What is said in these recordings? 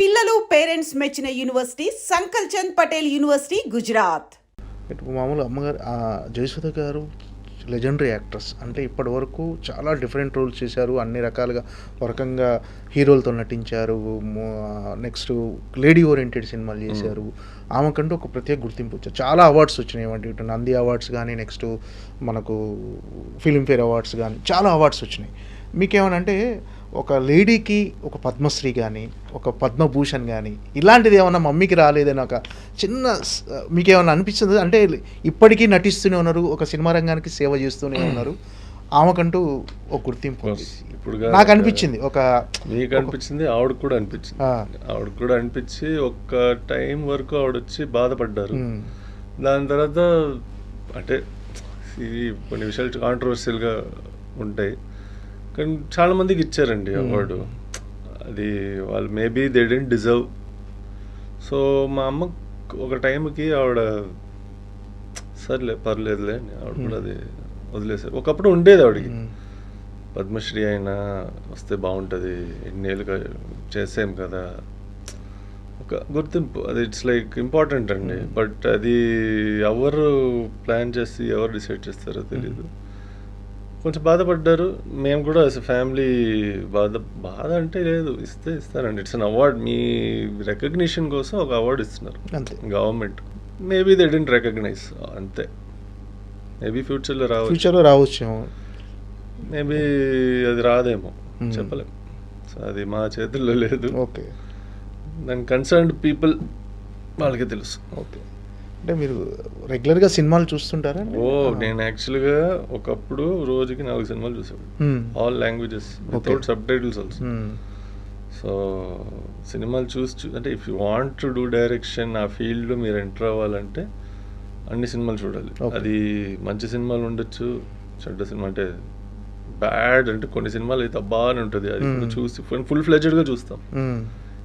పిల్లలు పేరెంట్స్ మెచ్చిన university సంకల్ Chand Patel university Gujarat. ఇప్పుడు మామూలు అమ్మగారు జయసుధ గారు లెజెండరీ యాక్ట్రెస్. అంటే ఇప్పటి వరకు చాలా డిఫరెంట్ రోల్స్ చేశారు. అన్ని రకాలుగా ఒక రకంగా హీరోలతో నటించారు. నెక్స్ట్ లేడీ ఓరియంటెడ్ సినిమాలు చేశారు. ఆమెకంటూ ఒక ప్రత్యేక గుర్తింపు వచ్చారు చాలా అవార్డ్స్ వచ్చినాయి ఏమంటే ఇటు నంది అవార్డ్స్ కానీ నెక్స్ట్ మనకు ఫిల్మ్ఫేర్ అవార్డ్స్ కానీ చాలా అవార్డ్స్ వచ్చినాయి. మీకేమనంటే ఒక లేడీకి ఒక పద్మశ్రీ కానీ ఒక పద్మభూషణ్ కానీ ఇలాంటిది ఏమన్నా మమ్మీకి రాలేదని ఒక చిన్న స్- మీకేమన్నా అనిపిస్తుంది అంటే ఇప్పటికీ నటిస్తూనే ఉన్నారు ఒక సినిమా రంగానికి సేవ చేస్తూనే ఉన్నారు ఆమెకంటూ ఒక గుర్తింపు. ఇప్పుడు. నాకు అనిపించింది ఒక మీకు అనిపించింది ఆవిడ కూడా అనిపించింది. ఆవిడ కూడా అనిపించి ఒక్క టైం వరకు ఆవిడ వచ్చి బాధపడ్డారు మ్, దాని తర్వాత అంటే ఇది కొన్ని విషయాలు కాంట్రవర్షియల్గా ఉంటాయి కానీ చాలా మందికి ఇచ్చారండి అవార్డు. అది వాళ్ళు maybe they didn't deserve so మా అమ్మ ఒక టైంకి ఆవిడ సర్లే పర్లేదులే ఆవిడ కూడా అది వదిలేసారు. ఒకప్పుడు ఉండేది ఆవిడకి. మ్, పద్మశ్రీ అయినా వస్తే బాగుంటుంది ఎన్నేళ్ళుగా చేసాం కదా. ఒక గుర్తింపు. అది ఇట్స్ లైక్ ఇంపార్టెంట్ అండి. బట్ అది ఎవరు ప్లాన్ చేసి ఎవరు డిసైడ్ చేస్తారో తెలియదు కొంచెం బాధపడ్డారు. మేము కూడా ఫ్యామిలీ బాధ బాధ అంటే లేదు. ఇస్తే ఇస్తారండి. ఇట్స్ అన్ అవార్డ్ మీ రికగ్నిషన్ కోసం ఒక అవార్డు ఇస్తున్నారు. అంతే. Government maybe they didn't recognize అంతే. మేబీ ఫ్యూచర్లో రావచ్చు. ఫ్యూచర్లో రావచ్చు మేబీ అది రాదేమో. Hmm. చెప్పలేం. సో అది మా చేతుల్లో లేదు. ఓకే దాని కన్సర్న్డ్ పీపుల్ వాళ్ళకి తెలుసు. ఓకే అంటే మీరు రెగ్యులర్గా సినిమాలు చూస్తుంటారా ఓ నేను యాక్చువల్గా ఒకప్పుడు రోజుకి నాలుగు సినిమాలు చూసేవాడు మ్, all languages without subtitles also so సినిమాలు చూసి అంటే if you want to do direction ఆ ఫీల్డ్లో మీరు ఎంటర్ అవ్వాలంటే అన్ని సినిమాలు చూడాలి. అది మంచి సినిమాలు ఉండొచ్చు చెడ్డ సినిమా అంటే బ్యాడ్ అంటే కొన్ని సినిమాలు అయితే అబ్బా అని ఉంటుంది. అది. చూసి ఫుల్ ఫ్లెజెడ్గా చూస్తాం.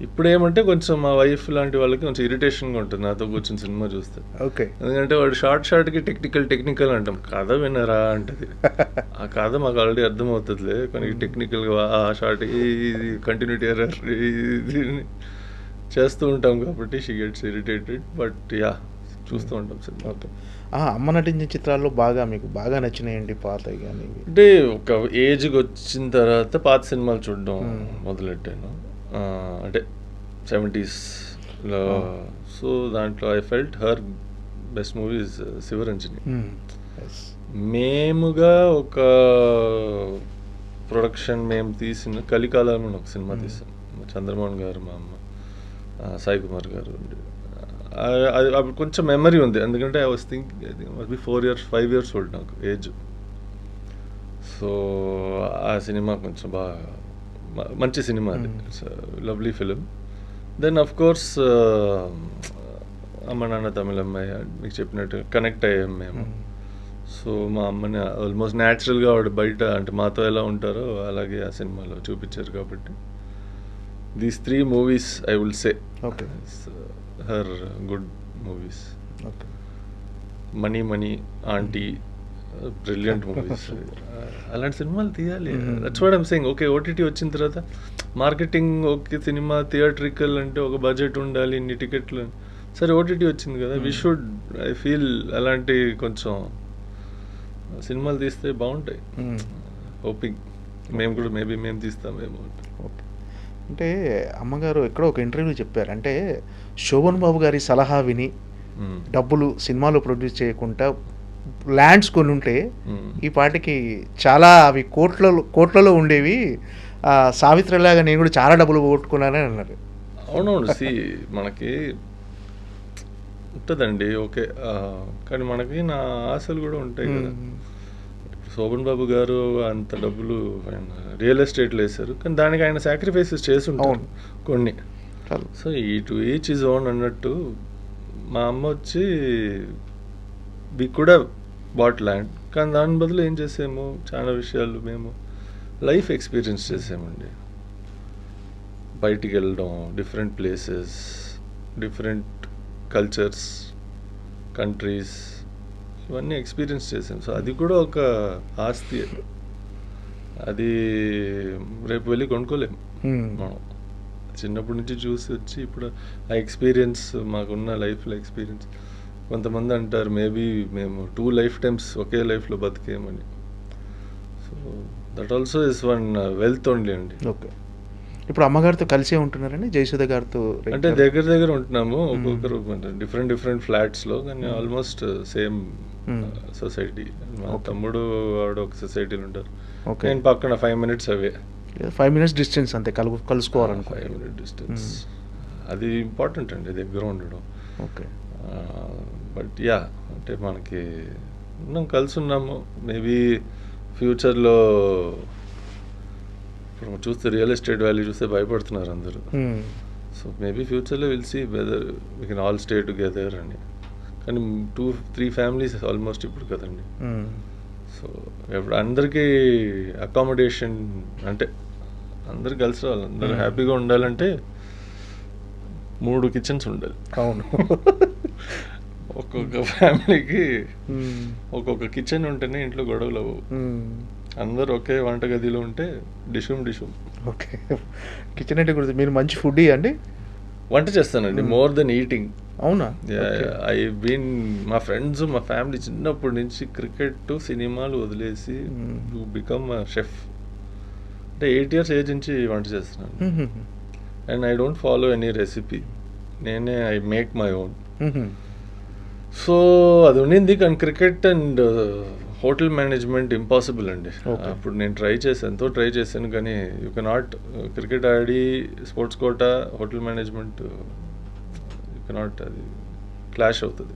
ఇప్పుడు ఏమంటే కొంచెం మా వైఫ్ లాంటి వాళ్ళకి కొంచెం ఇరిటేషన్గా ఉంటుంది నాతో కూర్చొని సినిమా చూస్తే. ఓకే. ఎందుకంటే వాడు షార్ట్ షార్ట్కి టెక్నికల్ టెక్నికల్ అంటాం. కథ వినరా అంటది. ఆ కథ మాకు ఆల్రెడీ అర్థమవుతుందిలే. కానీ టెక్నికల్గా ఆ షార్ట్ ఇది కంటిన్యూటీ ఎర్రర్ ఇది చేస్తూ ఉంటాం కాబట్టి she gets irritated but yeah చూస్తూ ఉంటాం సినిమా. ఓకే. అమ్మ నటించిన చిత్రాల్లో బాగా మీకు బాగా నచ్చినాయండి పాతవి కానీ. అంటే ఒక ఏజ్కి వచ్చిన తర్వాత పాత సినిమాలు చూడడం మొదలెట్టాను. అంటే సెవెంటీస్లో సో దాంట్లో I felt her best movies Shivaranjani. మేముగా ఒక ప్రొడక్షన్ మేము తీసిన కలికాలం అని ఒక సినిమా తీసాం. చంద్రమోహన్ గారు మా అమ్మ సాయి కుమార్ గారు ఉండి. అది అప్పుడు కొంచెం మెమరీ ఉంది. ఎందుకంటే I was think be four years five years old నాకు ఏజ్ సో ఆ సినిమా కొంచెం బాగా మంచి సినిమా అది. Lovely film then of course అమ్మ నాన్న తమిళ అమ్మాయి మీకు చెప్పినట్టు కనెక్ట్ అయ్యాం మేము. సో మా అమ్మని ఆల్మోస్ట్ న్యాచురల్గా ఆవిడ బయట అంటే మాతో ఎలా ఉంటారో అలాగే ఆ సినిమాలో చూపించారు కాబట్టి. These three movies I will say okay her good movies money money aunty brilliant movies అలాంటి సినిమాలు తీయాలి. That's what I'm saying okay OTT వచ్చిన తర్వాత మార్కెటింగ్ ఓకే సినిమా థియేట్రికల్ అంటే ఒక బడ్జెట్ ఉండాలి ఇన్ని టికెట్లు సరే ఓటీటీ వచ్చింది కదా. వి షుడ్ ఐ ఫీల్ అలాంటి కొంచెం సినిమాలు తీస్తే బాగుంటాయి. హోపింగ్ మేము కూడా మేబీ మేము తీస్తామేమో. ఓకే అంటే అమ్మగారు ఎక్కడో ఒక ఇంటర్వ్యూలో చెప్పారు. అంటే శోభన్ బాబు గారి సలహా విని మ్మ్. డబ్బులు సినిమాలో ప్రొడ్యూస్ చేయకుండా ల్యాండ్స్ కొని ఉంటే మ్మ్. ఈ పాటికి చాలా అవి కోట్లలో కోట్లలో ఉండేవి ఆ, సావిత్రిలాగా నేను కూడా చాలా డబ్బులు పోగొట్టుకున్నానని అన్నారు అవునవును సి మనకి ఉంటుందండి ఓకే కానీ మనకి నా ఆశలు కూడా ఉంటాయి కదా మ్మ్. శోభన్ బాబు గారు అంత డబ్బులు ఆయన రియల్ ఎస్టేట్లో వేశారు కానీ దానికి ఆయన సాక్రిఫైసెస్ చేసి ఉంటారు అవును. కొన్ని సో ఈ టు ఈచ్ ఇస్ ఓన్ అన్నట్టు మా అమ్మ వచ్చి వి కూడా బాట్ ల్యాండ్ కానీ దాని బదులు ఏం చేసాము? చాలా విషయాలు మేము లైఫ్ ఎక్స్పీరియన్స్ చేసామండి. బయటికి వెళ్ళడం different places different cultures countries ఇవన్నీ ఎక్స్పీరియన్స్ చేసాం. సో అది కూడా ఒక ఆస్తి. అది రేపు వెళ్ళి కొనుక్కోలేము మ్మ్. మనం. చిన్నప్పటి నుంచి చూసి వచ్చి ఇప్పుడు ఆ ఎక్స్పీరియన్స్ మాకున్న లైఫ్లో ఎక్స్పీరియన్స్ కొంతమంది అంటారు మేబీ మేము టూ లైఫ్ టైమ్స్ ఒకే లైఫ్లో బతికేమని so that also is one wealth only అండి. ఓకే ఇప్పుడు అమ్మగారితో కలిసే ఉంటున్నారండి? జయసుధ గారితో అంటే దగ్గర దగ్గర ఉంటున్నాము. ఒక్కొక్కరు డిఫరెంట్ డిఫరెంట్ ఫ్లాట్స్లో కానీ ఆల్మోస్ట్ సేమ్ Hmm. సొసైటీ మా. తమ్ముడు వాడు ఒక సొసైటీలో ఉంటారు. ఓకే నేను పక్కన five minutes away five minutes distance అంతే కలు కలుసుకోవాలనుకో. ఫైవ్ మినిట్ డిస్టెన్స్ అది ఇంపార్టెంట్ అండి దగ్గర ఉండడం. ఓకే బట్ యా అంటే మనకి ఉన్నాం కలిసి ఉన్నాము మేబీ ఫ్యూచర్లో ఇప్పుడు మనం చూస్తే రియల్ ఎస్టేట్ వాల్యూ చూస్తే భయపడుతున్నారు అందరూ. సో మేబీ ఫ్యూచర్లో will see whether we can all stay together అని. కానీ టూ త్రీ ఫ్యామిలీస్ ఆల్మోస్ట్ ఇప్పుడు కదండి. సో ఎప్పుడు అందరికీ అకామిడేషన్ అంటే అందరు కలిసి రావాలి. అందరూ. హ్యాపీగా ఉండాలంటే మూడు కిచెన్స్ ఉండాలి. అవును. ఒక్కొక్క ఫ్యామిలీకి. ఒక్కొక్క కిచెన్ ఉంటేనే ఇంట్లో గొడవలు అవ్వవు. అందరు ఒకే వంటగదిలో ఉంటే డిషుమ్ డిషుమ్ ఓకే కిచెన్ అంటే గురించి మీరు మంచి ఫుడ్ అండి వంట చేస్తానండి. మోర్ దెన్ ఈటింగ్ అవునా. ఐ బీన్ మా ఫ్రెండ్స్ మా ఫ్యామిలీ చిన్నప్పటి నుంచి క్రికెట్ సినిమాలు వదిలేసి బికమ్ షెఫ్ అంటే ఎయిట్ ఇయర్స్ ఏజ్ నుంచి వంట చేస్తున్నాను. And I don't follow any recipe నేనే I make my own. So అది ఉండింది కానీ cricket and hotel management impossible అండి. అప్పుడు నేను ట్రై చేశాను ఎంతో ట్రై చేశాను కానీ you cannot cricket Audi sports quota hotel management you cannot అది క్లాష్ అవుతుంది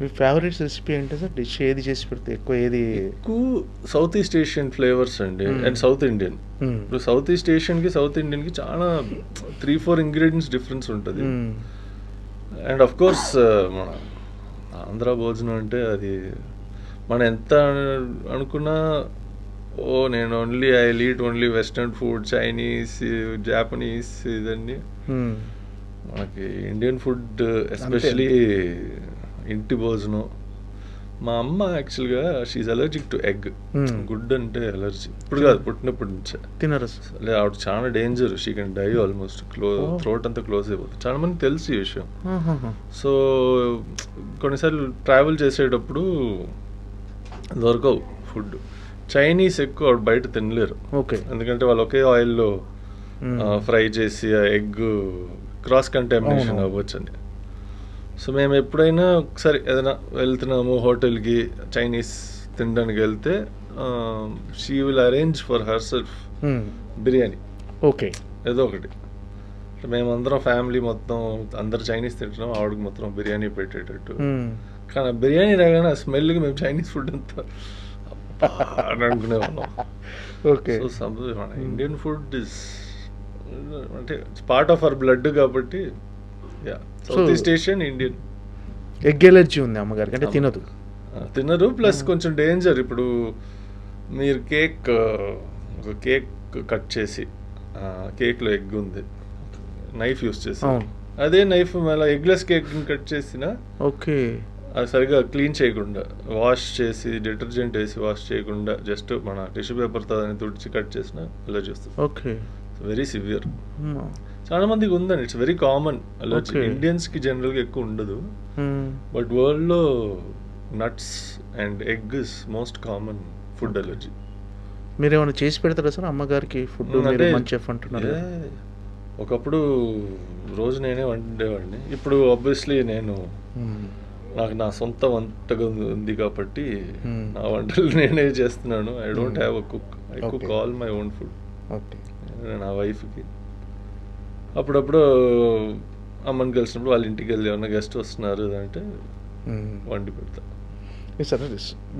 మీ ఫేవరెట్ రెసిపీ ఏంటి సార్ డిష్ ఏది చేసి పెడితే ఎక్కువ ఏది ఎక్కువ సౌత్ ఈస్ట్ ఏషియన్ ఫ్లేవర్స్ అండి. And south Indian. ఇప్పుడు సౌత్ ఈస్ట్ ఏషియన్కి సౌత్ ఇండియన్కి చాలా త్రీ ఫోర్ ఇంగ్రీడియంట్స్ డిఫరెన్స్ ఉంటుంది. అండ్ అఫ్ కోర్స్ మన ఆంధ్ర భోజనం అంటే అది మనం ఎంత అనుకున్నా ఓ నేను only I eat only western food Chinese Japanese ఇదన్నీ. Hmm. మనకి ఇండియన్ ఫుడ్ ఎస్పెషలీ ఇంటి భోజనం. మా అమ్మ యాక్చువల్గా she's allergic to egg Hmm. గుడ్ అంటే అలర్జీ ఇప్పుడు కాదు పుట్టినప్పటి నుంచే. తినరు సార్ లే ఆవిడ చాలా danger she can die almost close Oh. Throat అంతా క్లోజ్ అయిపోతుంది. చాలా మంది తెలుసు ఈ విషయం. సో కొన్నిసార్లు ట్రావెల్ చేసేటప్పుడు దొరకవు ఫుడ్ చైనీస్ ఎక్కువ ఆవిడ బయట తినలేరు. ఓకే. ఎందుకంటే వాళ్ళు ఒకే ఆయిల్లో Hmm. ఫ్రై చేసి ఆ ఎగ్ క్రాస్ కంటామినేషన్. అవ్వచ్చు అని సో మేము ఎప్పుడైనా ఒకసారి ఏదైనా వెళ్తున్నాము హోటల్కి చైనీస్ తినడానికి వెళ్తే she will arrange for herself. Biryani. Okay ఏదో ఒకటి. మేమందరం ఫ్యామిలీ మొత్తం అందరు చైనీస్ తింటున్నాం ఆవిడకి మొత్తం బిర్యానీ పెట్టేటట్టు. Hmm. కానీ బిర్యానీ రాగానే ఆ స్మెల్కి మేము చైనీస్ ఫుడ్ అంతా అని ఓకే సో సమ్ మన ఇండియన్ ఫుడ్ ఇస్ అంటే పార్ట్ ఆఫ్ అవర్ బ్లడ్ కాబట్టి south east Asian Indian egg allergy ఉంది అమ్మగారికి అంటే తినదు. తినరు ప్లస్ కొంచెం డేంజర్. ఇప్పుడు మీరు కేక్ ఒక కేక్ కట్ చేసి కేక్లో ఎగ్ ఉంది. నైఫ్ యూస్ చేసి. అదే నైఫ్ మళ్ళీ ఎగ్లెస్ కేక్ కట్ చేసినా ఓకే. అది సరిగా క్లీన్ చేయకుండా వాష్ చేసి డిటర్జెంట్ వేసి వాష్ చేయకుండా జస్ట్ మన టిష్యూ పేపర్తో దాన్ని తుడిచి కట్ చేసిన అలర్జీ వస్తుంది ఓకే. Very severe. చాలా మందికి ఉందండి it's very common allergy Okay. ఇండియన్స్కి జనరల్గా ఎక్కువ ఉండదు Hmm. బట్ వరల్డ్లో nuts and egg is most common food allergy మీరు ఏమైనా చేసి పెడతారా సార్ అమ్మగారికి ఫుడ్ మీరు మంచి అంటున్నారు. ఒకప్పుడు రోజు నేనే వండేవాడిని ఇప్పుడు ఆబ్వియస్లీ నేను Hmm. నాకు నా సొంత వంటగా ఉంది కాబట్టి Hmm. నా వంటలు నేనే చేస్తున్నాను I don't Hmm. Have a cook I cook. All my own food okay నా వైఫ్కి అప్పుడప్పుడు అమ్మని కలిసినప్పుడు వాళ్ళ ఇంటికి వెళ్ళి ఏమన్నా గెస్ట్ వస్తున్నారు అంటే. వండి పెడతా. సార్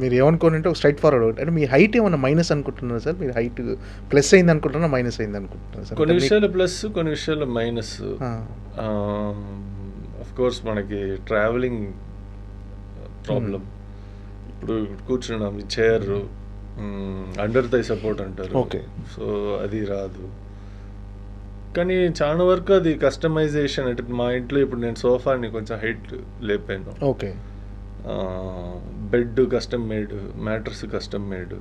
మీరు ఏమనుకోని అంటే ఒక స్ట్రైట్ ఫార్వర్డ్ అంటే మీ హైట్ ఏమన్నా మైనస్ అనుకుంటున్నారా సార్ మీరు హైట్ ప్లస్ అయింది అనుకుంటున్నా మైనస్ అయింది అనుకుంటున్నారు సార్ కొన్ని విషయాలు ప్లస్ కొన్ని విషయాలు మైనస్ మీకు- ఆ, అఫ్ కోర్స్ మనకి ట్రావెలింగ్ ప్రాబ్లం ఇప్పుడు కూర్చున్నాం చైర్ అండర్ థై సపోర్ట్ అంటారు. Okay. సో అది రాదు. కానీ చాలా వరకు అది కస్టమైజేషన్ అంటే మా ఇంట్లో ఇప్పుడు నేను సోఫాని కొంచెం height లేపాను. Okay. Bed custom made mattress custom made.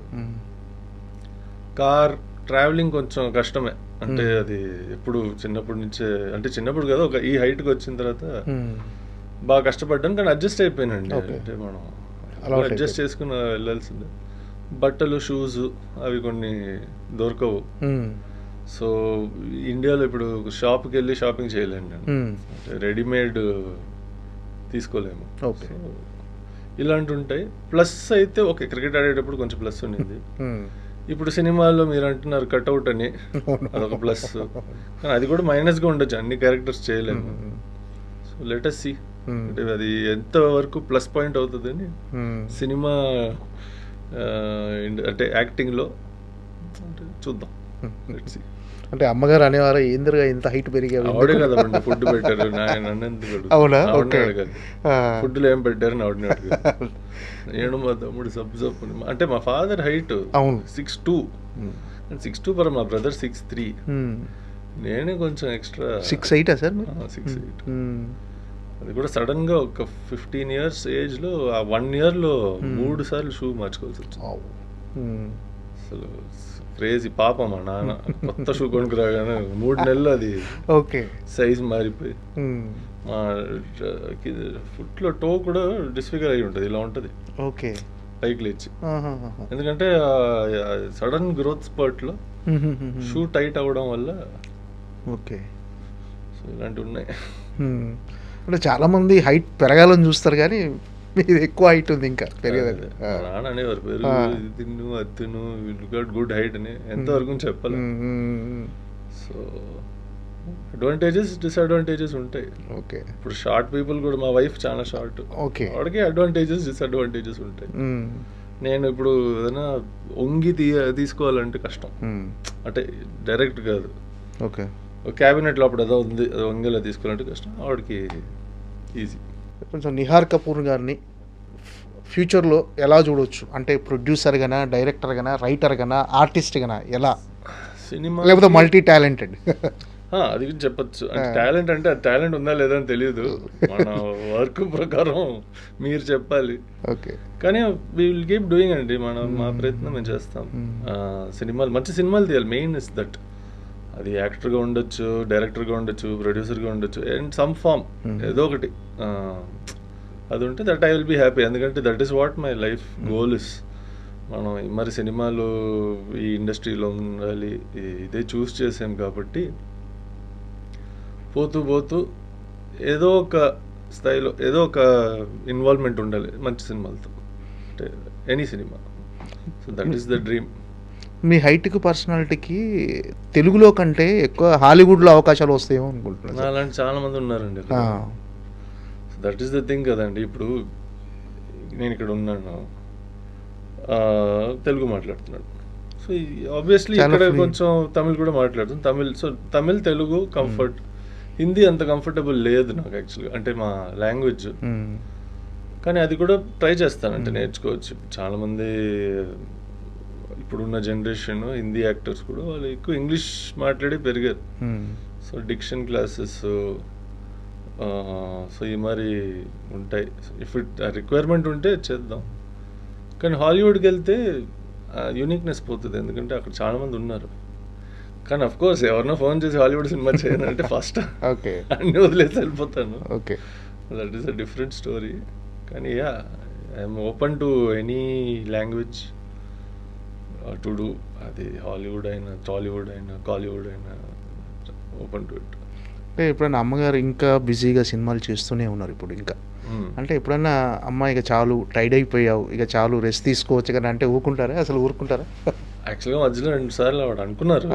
Car travelling కొంచెం కష్టమే. అంటే అది ఎప్పుడు చిన్నప్పటి నుంచే అంటే చిన్నప్పుడు కదా ఒక ఈ హైట్కి వచ్చిన తర్వాత. బాగా కష్టపడ్డాను కానీ అడ్జస్ట్ అయిపోయానండి. అంటే మనం అడ్జస్ట్ చేసుకుని వెళ్ళాల్సిందే. బట్టలు షూస్ అవి కొన్ని దొరకవు. సో ఇండియాలో ఇప్పుడు షాప్కి వెళ్ళి షాపింగ్ చేయలేను నేను రెడీమేడ్ తీసుకోలేము. సో ఇలాంటి ఉంటాయి ప్లస్ అయితే ఓకే క్రికెట్ ఆడేటప్పుడు కొంచెం ప్లస్ ఉండింది. ఇప్పుడు సినిమాల్లో మీరు అంటున్నారు కట్అవుట్ అని. అదొక ప్లస్ కానీ అది కూడా మైనస్గా ఉండొచ్చు అన్ని క్యారెక్టర్స్ చేయలేము. So let's see. అంటే అది ఎంత వరకు ప్లస్ పాయింట్ అవుతుందని. సినిమా అంటే యాక్టింగ్లో చూద్దాం Let's see. అంటే అమ్మగారు అనేవారు ఏందిగా ఇంత హైట్ కదండి ఫుడ్ పెట్టారు? అవునా? ఆ. ఫుడ్లో ఏం పెట్టారు ఆవిడనే నేను మా తమ్ముడు సబ్ సబ్ అని. అంటే మా ఫాదర్ హైట్ అవును. Six two. సిక్స్ టూ పర్ మా బ్రదర్ సిక్స్ త్రీ. నేనే కొంచెం ఎక్స్ట్రా సిక్స్ ఎయిటా సార్ సిక్స్ ఎయిట్. అది కూడా సడన్గా ఒక ఫిఫ్టీన్ ఇయర్స్ ఏజ్లో ఆ వన్ ఇయర్లో. మూడు సార్లు షూ మార్చుకోవాల్సి వచ్చింది. అసలు క్రేజీ పాప మా నాన్న కొత్త షూ కొనుక్కురాగానే మూడు నెలలు అది ఓకే సైజ్ మారిపోయి. మా ఫుట్లో టో కూడా డిస్ఫిగర్ అయి ఉంటుంది ఇలా ఉంటుంది ఓకే పైకి లేచి. ఎందుకంటే సడన్ గ్రోత్ స్పర్ట్లో మ్మ్. షూ టైట్ అవ్వడం వల్ల ఓకే సో ఇలాంటివి ఉన్నాయి. అంటే చాలా మంది హైట్ పెరగాలని చూస్తారు కానీ మీది ఎక్కువ హైట్ ఉంది ఇంకా పెరగదండి మా నాన్న అనేవారు పెరుగు ఆ. ఇది తిను అది గట్ గుడ్ హైట్ అని ఎంతవరకు చెప్పాలి. సో అడ్వాంటేజెస్ డిసడ్వాంటేజెస్ ఉంటాయి. ఓకే. ఇప్పుడు షార్ట్ పీపుల్ కూడా మా వైఫ్ చాలా షార్ట్ ఓకే. వాడికి అడ్వాంటేజెస్ డిసడ్వాంటేజెస్ ఉంటాయి. నేను ఇప్పుడు ఏదైనా వంగి తీయ తీసుకోవాలంటే కష్టం. అంటే డైరెక్ట్ కాదు. ఓకే. క్యాబినెట్లో అప్పుడు ఏదో ఉంది అది వంగేలా తీసుకోవాలంటే కష్టం. ఆవిడకి ఈజీ కొంచెం నిహార్ కపూర్ గారిని ఫ్యూచర్లో ఎలా చూడొచ్చు? అంటే ప్రొడ్యూసర్ గానా డైరెక్టర్ గానా రైటర్ గానా ఆర్టిస్ట్ గానా? ఎలా? సినిమా లేకపోతే మల్టీ టాలెంటెడ్ అది చెప్పొచ్చు. టాలెంట్ అంటే అది టాలెంట్ ఉందా లేదా అని తెలియదు మన వర్క్ ప్రకారం మీరు చెప్పాలి. ఓకే. కానీ వీ విల్ కీప్ డూయింగ్ అండి. మనం మా Hmm. ప్రయత్నం మేము చేస్తాం. Hmm. సినిమాలు మంచి సినిమాలు తీయాలి. మెయిన్ ఇస్ దట్ అది యాక్టర్గా ఉండొచ్చు డైరెక్టర్గా ఉండొచ్చు ప్రొడ్యూసర్గా ఉండొచ్చు అండ్ సమ్ ఫామ్ Hmm. ఏదో ఒకటి. అది ఉంటే that I will be happy. ఎందుకంటే that is what my life goal is. మనం మరి సినిమాలు ఈ ఇండస్ట్రీలో ఉండాలి ఇదే చూస్ చేసాం కాబట్టి పోతూ పోతూ ఏదో ఒక స్థాయిలో ఏదో ఒక ఇన్వాల్వ్మెంట్ ఉండాలి మంచి సినిమాలతో. అంటే any cinema. So that is the dream. మీ హైట్కి పర్సనాలిటీకి తెలుగులో కంటే ఎక్కువ హాలీవుడ్లో అవకాశాలు వస్తాయేమో అనుకుంటున్నాను. అలాంటి చాలా మంది ఉన్నారండి దట్ ఈస్ ద థింగ్ కదండి. ఇప్పుడు నేను ఇక్కడ ఉన్నాను. తెలుగు మాట్లాడుతున్నాడు. సో ఆబ్వియస్లీ ఇక్కడ. కొంచెం తమిళ్ కూడా మాట్లాడుతాను తమిళ్ సో తమిళ్ తెలుగు కంఫర్ట్ హిందీ అంత కంఫర్టబుల్ లేదు నాకు యాక్చువల్గా అంటే మా లాంగ్వేజ్ మ్మ్. కానీ అది కూడా ట్రై చేస్తాను అంటే మ్మ్. నేర్చుకోవచ్చు చాలామంది ఇప్పుడున్న జనరేషన్ హిందీ యాక్టర్స్ కూడా వాళ్ళు ఎక్కువ ఇంగ్లీష్ మాట్లాడి పెరిగారు. మ్మ్. సో డిక్షన్ క్లాసెస్ సో ఈ మరి ఉంటాయి. ఇఫ్ ఇట్ రిక్వైర్మెంట్ ఉంటే చేద్దాం. కానీ హాలీవుడ్కి వెళ్తే యూనిక్నెస్ పోతుంది. ఎందుకంటే అక్కడ చాలా మంది ఉన్నారు. కానీ అఫ్ కోర్స్ ఎవరినో ఫోన్ చేసి హాలీవుడ్ సినిమా చేయను అంటే ఫస్ట్ ఓకే అన్ని వదిలేసి వెళ్ళిపోతాను. Okay that is a different story కానీ yeah I'm open to any language to do అది హాలీవుడ్ అయినా టాలీవుడ్ అయినా కాలీవుడ్ అయినా ఓపెన్ టు ఇట్ అంటే ఎప్పుడైనా అమ్మగారు ఇంకా బిజీగా సినిమాలు చేస్తూనే ఉన్నారు ఇప్పుడు ఇంకా. అంటే ఎప్పుడైనా అమ్మ ఇక చాలు టైడ్ అయిపోయావు ఇక చాలు రెస్ట్ తీసుకోవచ్చు కదా అంటే ఊరుకుంటారా? అసలు ఊరుకుంటారా? యాక్చువల్గా మధ్యలో రెండు సార్లు ఆవిడ అనుకున్నారు.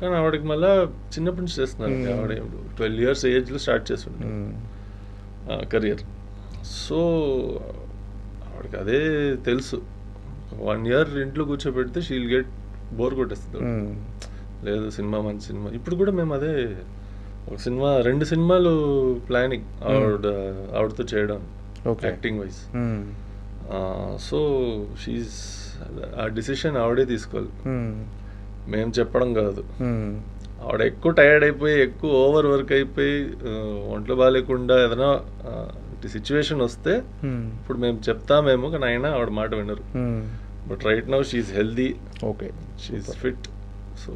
కానీ ఆవిడకి మళ్ళా చిన్నప్పటి నుంచి చేస్తున్నారు. ఆవిడ ట్వెల్వ్ ఇయర్స్ ఏజ్లో స్టార్ట్ మ్మ్. కెరియర్ సో ఆవిడకి అదే తెలుసు. వన్ ఇయర్ ఇంట్లో కూర్చోబెడితే షీల్ గెట్ బోర్ కొట్టేస్తుంది మ్మ్. లేదు సినిమా మంచి సినిమా ఇప్పుడు కూడా మేము అదే ఒక సినిమా రెండు సినిమాలు ప్లానింగ్ ఆవిడ ఆవిడతో చేయడం. Acting wise. సో షీజ్ ఆ డిసిషన్ ఆవిడే తీసుకోవాలి మ్మ్. మేము చెప్పడం కాదు. ఆవిడ ఎక్కువ టైర్డ్ అయిపోయి ఎక్కువ ఓవర్ వర్క్ అయిపోయి ఒంట్లో బాగాలేకుండా ఏదైనా సిచ్యువేషన్ వస్తే. ఇప్పుడు మేము చెప్తామేమో కానీ అయినా ఆవిడ మాట వినరు. But right now she's healthy okay she's. Fit so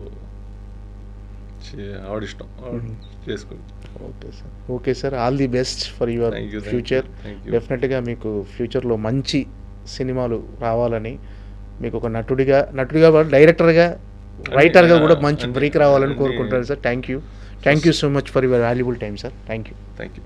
ఆవిడిష్టం ఆవిడ. చేసుకుంది okay sir okay sir all the best for your future. డెఫినెట్గా మీకు ఫ్యూచర్లో మంచి సినిమాలు రావాలని మీకు ఒక నటుడిగా నటుడిగా డైరెక్టర్గా రైటర్గా కూడా మంచి బ్రేక్ రావాలని అన్ని- కోరుకుంటాను sir thank you thank you so much for your valuable time sir thank you thank you